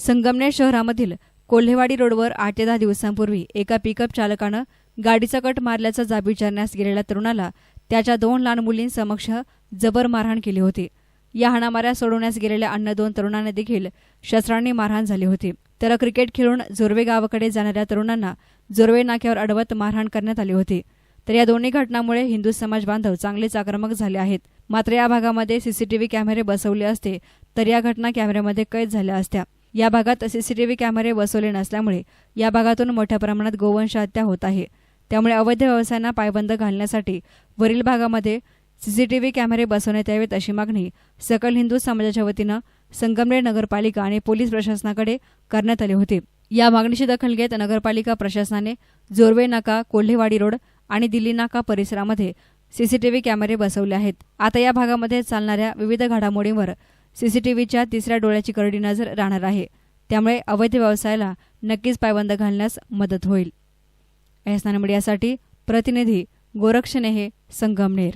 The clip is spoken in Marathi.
संगमनेर शहरामधील कोल्हेवाडी रोडवर आठ ते दहा दिवसांपूर्वी एका पिकअप चालकानं गाडीचा कट मारल्याचा जाब विचारण्यास गेलेल्या तरुणाला त्याच्या दोन लहान मुलींसमक्ष जबर मारहाण केली होती. या हाणामाऱ्या सोडवण्यास गेलेल्या अन्य दोन तरुणांना देखील शस्त्रांनी मारहाण झाली होती. तर क्रिकेट खेळून जोरवे गावाकडे जाणाऱ्या तरुणांना जोरवे नाक्यावर अडवत मारहाण करण्यात आली होती. तर या दोन्ही घटनांमुळे हिंदू समाज बांधव चांगलेच आक्रमक झाले आहेत. मात्र या भागामध्ये सीसीटीव्ही कॅमेरे बसवले असते तर या घटना कॅमेऱ्यामध्ये कैद झाल्या असत्या. या भागात सीसीटीव्ही कॅमेरे बसवले नसल्यामुळे या भागातून मोठ्या प्रमाणात गोवंश हत्या होत आहे. त्यामुळे अवैध व्यवसायांना पायबंद घालण्यासाठी वरील भागामध्ये सीसीटीव्ही कॅमेरे बसवण्यात यावेत अशी मागणी सकल हिंदू समाजाच्या वतीनं संगमनेर नगरपालिका आणि पोलीस प्रशासनाकडे करण्यात आली होती. या मागणीची दखल घेत नगरपालिका प्रशासनाने जोरवे नाका कोल्हेवाडी रोड आणि दिल्ली नाका परिसरामध्ये सीसीटीव्ही कॅमेरे बसवले आहेत. आता या भागामध्ये चालणाऱ्या विविध घडामोडींवर सीसीटीव्हीच्या तिसऱ्या डोळ्याची करडी नजर राहणार आहे. त्यामुळे अवैध व्यवसायाला नक्कीच पायबंद घालण्यास मदत होईल. एस मीडियासाठी प्रतिनिधी गोरक्षनेहे संगमनेर.